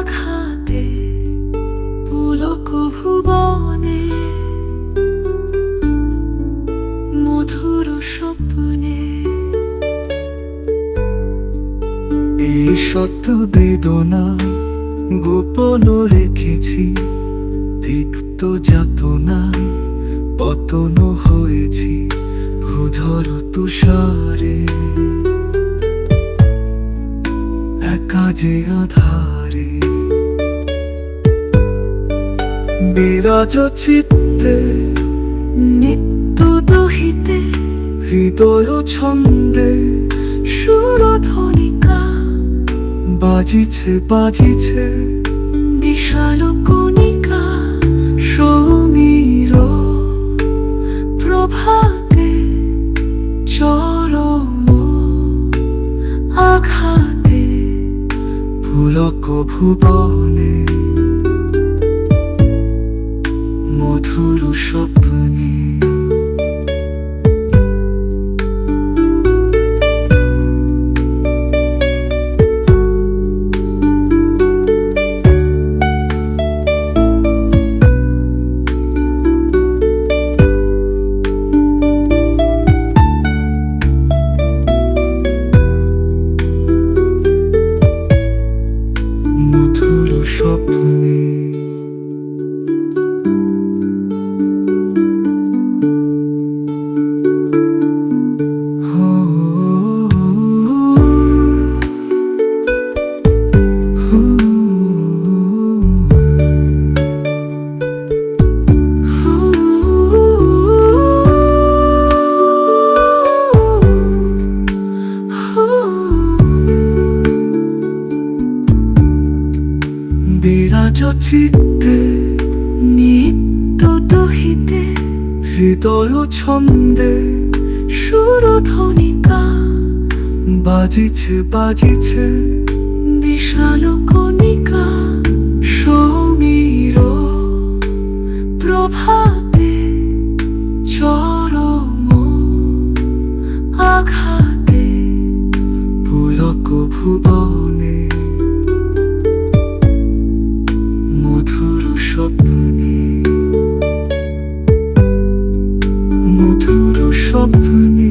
আঘাতে, পুলক ভুবনে, মধুর স্বপ্নে। এই সত্য বেদনা গোপন রেখেছি, তিক্ত যাতনায় পতন হয়েছি ভূধর তুষারে। একা যে আধারে বিরাজ চিত্তে নিত্য দহিতে হৃদয় ছন্দে। সুরধনিকা বাজিছে বাজিছে। বিশাল কণিকা সমীর প্রভাতে চরম আঘাতে। পুলক ভুবনে মধুর স্বপ্নে। মধুর স্বপ্নে। বিরাজ চিত্তে নিত্য দহিতে হৃদয় ছন্দে সুরধনিকা বাজিছে বাজিছে বিশাল কণিকা। স্বপ্নে